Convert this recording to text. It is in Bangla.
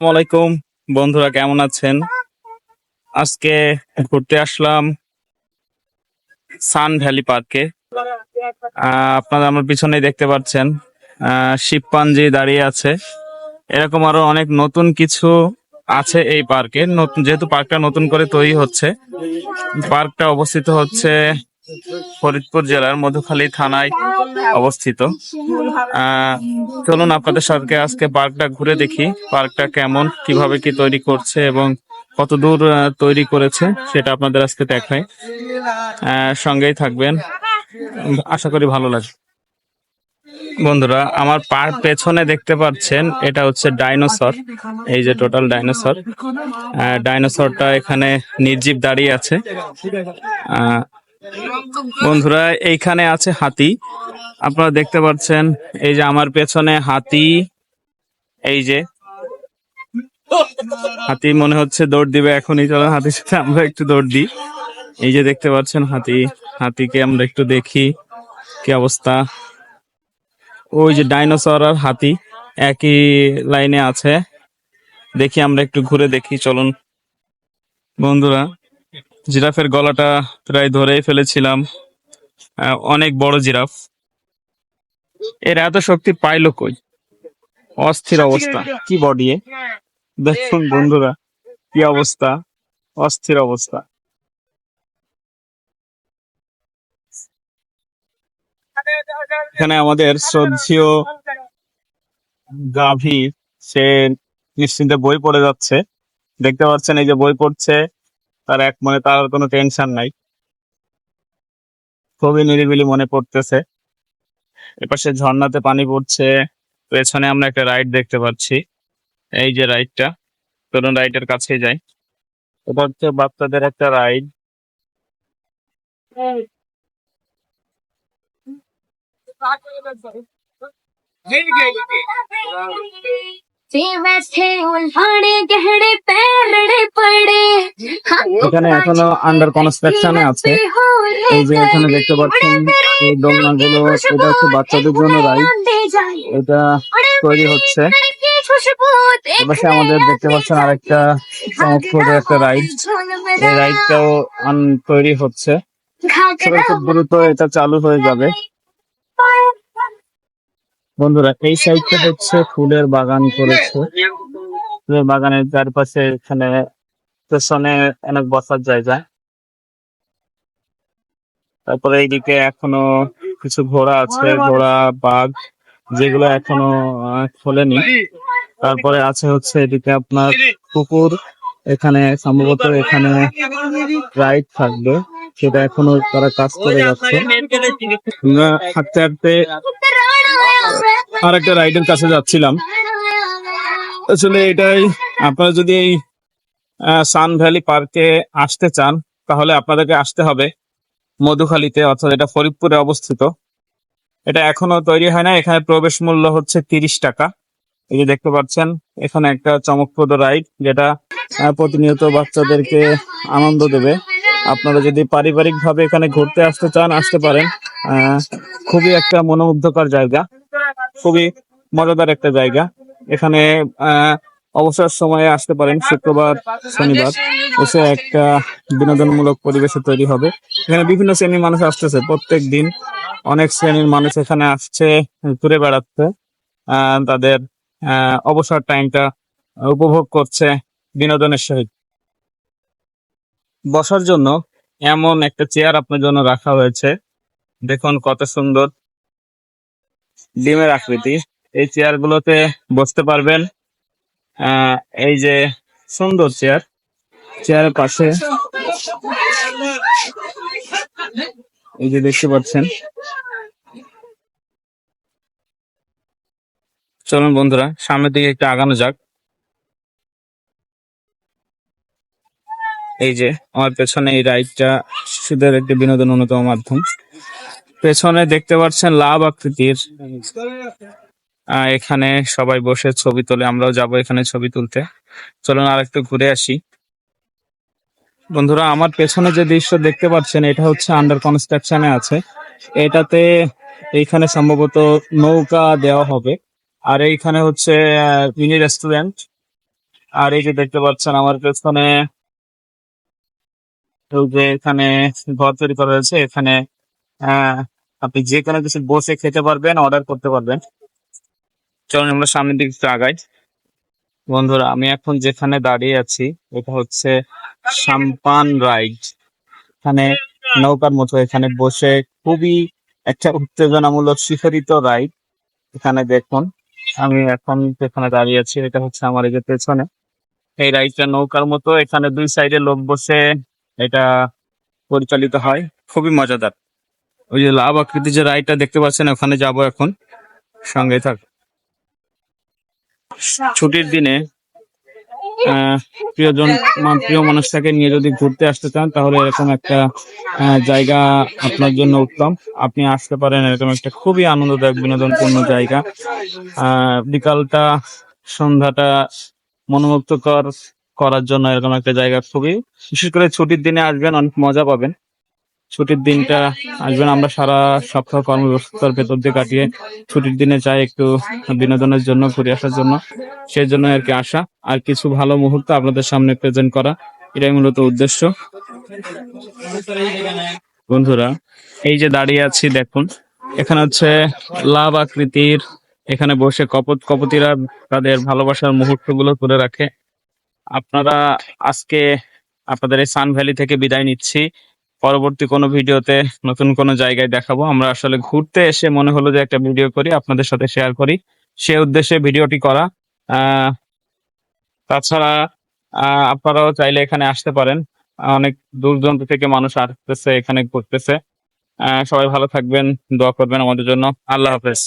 আসসালামাইকুম বন্ধুরা, কেমন আছেন? আজকে ঘুরতে আসলাম সান ভ্যালি পার্কে। আপনারা আমার পিছনে দেখতে পাচ্ছেন শিবপাঞ্জি দাঁড়িয়ে আছে। এরকম আরও অনেক নতুন কিছু আছে এই পার্কে। নতুন, যেহেতু পার্কটা নতুন করে তৈরি হচ্ছে, পার্কটা অবস্থিত হচ্ছে ফরিদপুর জেলার মধুখালী থানায়। অবস্থিত। চলুন আপনাদের সাথে আজকে পার্কটা ঘুরে দেখি। পার্কটা কেমন, কীভাবে কি তৈরি করছে এবং কত দূর তৈরি করেছে সেটা আপনাদের আজকে দেখায় সঙ্গেই থাকবেন। আশা করি ভালো লাগবে। বন্ধুরা, আমার পার পেছনে দেখতে পাচ্ছেন, এটা হচ্ছে ডাইনোসর। এই যে টোটাল ডাইনোসর। ডাইনোসরটা এখানে নির্জীব দাঁড়িয়ে আছে। বন্ধুরা, এইখানে আছে হাতি। আপনারা দেখতে পাচ্ছেন, এই যে আমার পেছনে হাতি, এই যে। হাতি মনে হচ্ছে দৌড় দিবে এখনই, চলো হাতির সাথে আমরা একটু দৌড় দিই। এই যে দেখতে পাচ্ছেন হাতি, হাতিকে আমরা একটু দেখি কি অবস্থা। ওই যে ডাইনোসর আর হাতি একই লাইনে আছে। দেখি আমরা একটু ঘুরে দেখি, চলুন। বন্ধুরা জিরাফের গলাটা প্রায় ধরেই ফেলেছিলাম। অনেক বড় জিরাফ। এর এত শক্তি পাইলো কই? অস্থির অবস্থা। কি বডি দেখুন বন্ধুরা কি অবস্থা? অস্থির অবস্থা। এখানে আমাদের শ্রদ্ধীয় গাভী সে নিশ্চিন্তে বই পড়ে যাচ্ছে। দেখতে পাচ্ছেন এই যে বই পড়ছে। তার এক মনে তার কোনো টেনশন নাই। খুবই নিরিবিলি মনে পড়তেছে। এপাশে ঝর্ণাতে পানি পড়ছে, পেছনে আমরা একটা রাইড দেখতে পাচ্ছি। এই যে রাইডটা চলুন রাইডের কাছে যাই। এটা হচ্ছে বাচ্চাদের একটা রাইড वे এখানে এখনও আন্ডার কনস্ট্রাকশনে আছে। এই যে এখানে দেখতে পাচ্ছেন এই দোলনাগুলো এটা হচ্ছে বাচ্চাদের জন্য রাইড। এটা তৈরি হচ্ছে। পাশে আমাদের দেখতে পাচ্ছেন আরেকটা সমস্ত একটা রাইড। এই রাইডটাও তৈরি হচ্ছে। খুব দ্রুত এটা চালু হয়ে যাবে। বন্ধুরা, এই সাইডটা হচ্ছে ফুলের বাগান করেছে। ফুলের বাগানের চারপাশে এখানে পেছনে অনেক বসার জায়গা। তারপরে এইদিকে এখনও কিছু ঘোড়া আছে, ঘোড়া, বাঘ, যেগুলো এখনও খোলেনি। তারপরে আছে হচ্ছে এদিকে আপনার কুকুর এখানে সম্ভবত এখানে রাইড থাকবে, সেটা এখনও তারা কাজ করে যাচ্ছে। হাঁটতে হাঁটতে আর একটা রাইডের কাছে যাচ্ছিলাম। আসলে এটাই, আপনারা যদি এই সান ভ্যালি পার্কে আসতে চান, তাহলে আপনাদেরকে আসতে হবে মধুখালীতে, অর্থাৎ এটা ফরিদপুরে অবস্থিত। এটা এখনও তৈরি হয় না, এখানে প্রবেশ মূল্য হচ্ছে তিরিশ টাকা। এই যে দেখতে পাচ্ছেন, এখানে একটা চমকপ্রদ রাইড, যেটা প্রতিনিয়ত বাচ্চাদেরকে আনন্দ দেবে। আপনারা যদি পারিবারিক ভাবে এখানে ঘুরতে আসতে চান, আসতে পারেন। খুবই একটা মনোমুগ্ধকর জায়গা। খুবই মজাদার একটা জায়গা। এখানে অবসর সময়ে আসতে পারেন, শুক্রবার, শনিবার। এসে একটা বিনোদনমূলক পরিবেশে তৈরি হবে। এখানে বিভিন্ন শ্রেণির মানুষ আসতেছে। প্রত্যেক দিন অনেক শ্রেণির মানুষ এখানে আসছে, ঘুরে বেড়াচ্ছে। তাদের অবসর টাইমটা উপভোগ করছে বিনোদনের সহিত। বসার জন্য এমন একটা চেয়ার আপনার জন্য রাখা হয়েছে। দেখুন কত সুন্দর ডিমের আকৃতি। এই চেয়ার গুলোতে বসতে পারবেন এই যে সুন্দর চেয়ার। চেয়ারের পাশে এই যে দেখতে পাচ্ছেন। চলুন বন্ধুরা, সামনের দিকে একটু আগানো যাক। এই যে, আমার পেছনে এই রাইডটা শিশুদের একটি বিনোদন অন্যতম মাধ্যম। পেছনে দেখতে পাচ্ছেন লাভ আকৃতির। এখানে সবাই বসে ছবি তোলে আমরাও যাব এখানে ছবি তুলতে। চলুন আর একটু ঘুরে আসি। বন্ধুরা আমার পেছনে যে দৃশ্য দেখতে পাচ্ছেন এটা হচ্ছে আন্ডার কনস্ট্রাকশনে আছে। এটাতে এইখানে সম্ভবত নৌকা দেওয়া হবে। আর এইখানে হচ্ছে মিনি রেস্টুরেন্ট আর এই যে দেখতে পাচ্ছেন আমার পেছনে যে এখানে ঘর তৈরি করা হয়েছে। এখানে আহ, আপনি যে কোনো কিছু বসে খেতে পারবেন অর্ডার করতে পারবেন। চলুন আমরা সামনের দিকে একটু আগাই। বন্ধুরা, আমি এখন যেখানে দাঁড়িয়ে আছি, এটা হচ্ছে সাম্পান রাইড। এখানে নৌকার মতো এখানে বসে খুবই একটা উত্তেজনামূলক শিখরিত রাইড। এখানে দেখুন, আমি এখন যেখানে দাঁড়িয়ে আছি, এটা হচ্ছে আমার এই যে পেছনে। এই রাইডটা নৌকার মতো, এখানে দুই সাইডে লোক বসে এটা পরিচালিত হয়। খুবই মজাদার। ওই যে লাভ আকৃতির যে রাইডটা দেখতে পাচ্ছেন, ওখানে যাব এখন। সঙ্গে থাক। ছুটির দিনে প্রিয়জন প্রিয় মানুষটাকে নিয়ে যদি ঘুরতে আসতে চান, তাহলে এরকম একটা জায়গা আপনার জন্য উত্তম। আপনি আসতে পারেন, এরকম একটা খুবই আনন্দদায়ক, বিনোদনপূর্ণ জায়গা। বিকালটা, সন্ধ্যাটা মনোমুগ্ধকর করার জন্য এরকম একটা জায়গা খুবই বিশেষ করে ছুটির দিনে আসবেন, অনেক মজা পাবেন। ছুটির দিনটা আসবেন। আমরা সারা সপ্তাহ কর্মব্যস্ততার ভেতর দিয়ে কাটিয়ে ছুটির দিনে চাই একটু বিনোদনের জন্য, ঘুরে আসার জন্য। সেই জন্য আর কি আসা। আর কিছু ভালো মুহূর্ত আপনাদের সামনে প্রেজেন্ট করা, এটাই মূলত উদ্দেশ্য। বন্ধুরা, এই যে দাঁড়িয়ে আছি, দেখুন, এখানে হচ্ছে লাভ আকৃতির, এখানে বসে কপত, কপতিরা তাদের ভালোবাসার মুহূর্তগুলো তুলে রাখে। আপনারা আজকে আপনাদের এই সান ভ্যালি থেকে বিদায় নিচ্ছি। পরবর্তী কোনো ভিডিওতে নতুন কোনো জায়গায় দেখাবো। আমরা আসলে ঘুরতে এসে মনে হলো যে একটা ভিডিও করি, আপনাদের সাথে শেয়ার করি। সে উদ্দেশ্যে ভিডিওটি করা। তাছাড়া আপনারাও চাইলে এখানে আসতে পারেন। অনেক দূর দূরান্ত থেকে মানুষ আসতেছে, এখানে ঘুরতেছে। সবাই ভালো থাকবেন, দোয়া করবেন আমাদের জন্য। আল্লাহ হাফেজ।